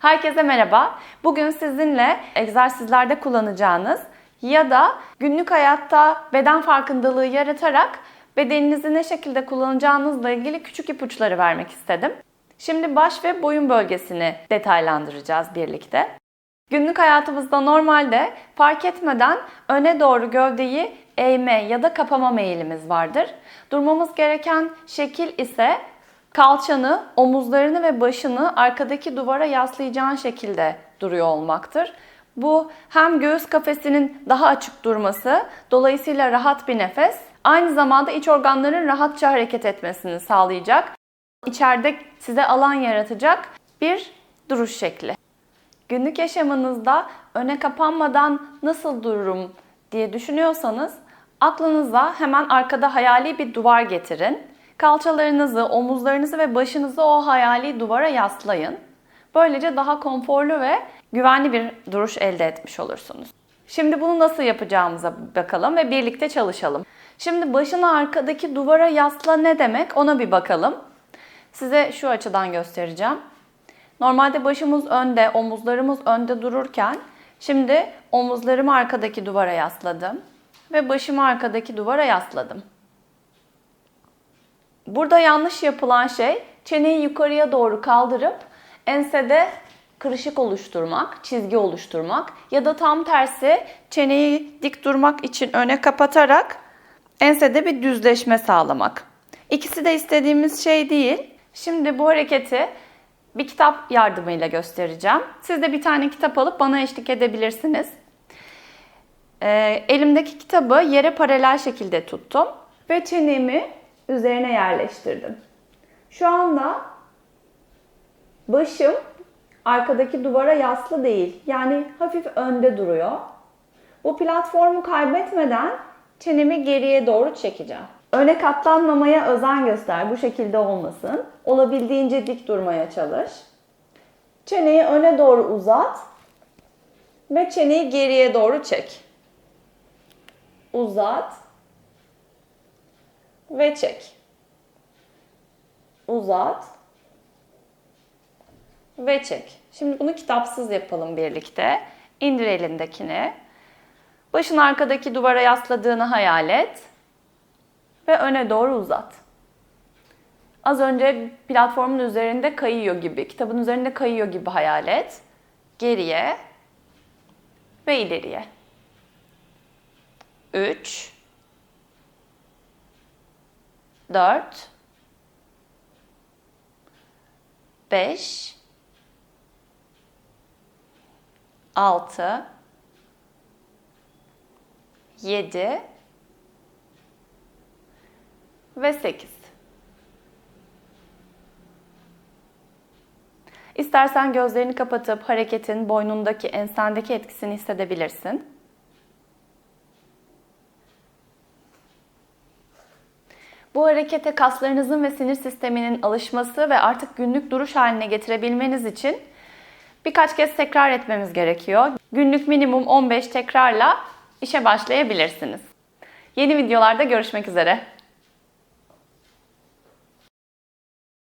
Herkese merhaba. Bugün sizinle egzersizlerde kullanacağınız ya da günlük hayatta beden farkındalığı yaratarak bedeninizi ne şekilde kullanacağınızla ilgili küçük ipuçları vermek istedim. Şimdi baş ve boyun bölgesini detaylandıracağız birlikte. Günlük hayatımızda normalde fark etmeden öne doğru gövdeyi eğme ya da kapama meyilimiz vardır. Durmamız gereken şekil ise kalçanı, omuzlarını ve başını arkadaki duvara yaslayacağın şekilde duruyor olmaktır. Bu hem göğüs kafesinin daha açık durması, dolayısıyla rahat bir nefes, aynı zamanda iç organların rahatça hareket etmesini sağlayacak, içeride size alan yaratacak bir duruş şekli. Günlük yaşamınızda öne kapanmadan nasıl dururum diye düşünüyorsanız aklınıza hemen arkada hayali bir duvar getirin. Kalçalarınızı, omuzlarınızı ve başınızı o hayali duvara yaslayın. Böylece daha konforlu ve güvenli bir duruş elde etmiş olursunuz. Şimdi bunu nasıl yapacağımıza bakalım ve birlikte çalışalım. Şimdi başını arkadaki duvara yasla ne demek ona bir bakalım. Size şu açıdan göstereceğim. Normalde başımız önde, omuzlarımız önde dururken şimdi omuzlarımı arkadaki duvara yasladım ve başımı arkadaki duvara yasladım. Burada yanlış yapılan şey çeneyi yukarıya doğru kaldırıp ensede kırışık oluşturmak, çizgi oluşturmak ya da tam tersi çeneyi dik durmak için öne kapatarak ensede bir düzleşme sağlamak. İkisi de istediğimiz şey değil. Şimdi bu hareketi bir kitap yardımıyla göstereceğim. Siz de bir tane kitap alıp bana eşlik edebilirsiniz. Ee, elimdeki kitabı yere paralel şekilde tuttum ve çenemi üzerine yerleştirdim. Şu anda başım arkadaki duvara yaslı değil. Yani hafif önde duruyor. Bu platformu kaybetmeden çenemi geriye doğru çekeceğim. Öne katlanmamaya özen göster. Bu şekilde olmasın. Olabildiğince dik durmaya çalış. Çeneyi öne doğru uzat ve çeneyi geriye doğru çek. Uzat ve çek. Uzat ve çek. Şimdi bunu kitapsız yapalım birlikte. İndir elindekini. Başın arkadaki duvara yasladığını hayal et ve öne doğru uzat. Az önce platformun üzerinde kayıyor gibi, kitabın üzerinde kayıyor gibi hayal et. Geriye ve ileriye. 3 4 5 6 7 ve 8. İstersen gözlerini kapatıp hareketin boynundaki, ensendeki etkisini hissedebilirsin. Bu harekete kaslarınızın ve sinir sisteminin alışması ve artık günlük duruş haline getirebilmeniz için birkaç kez tekrar etmemiz gerekiyor. Günlük minimum 15 tekrarla işe başlayabilirsiniz. Yeni videolarda görüşmek üzere.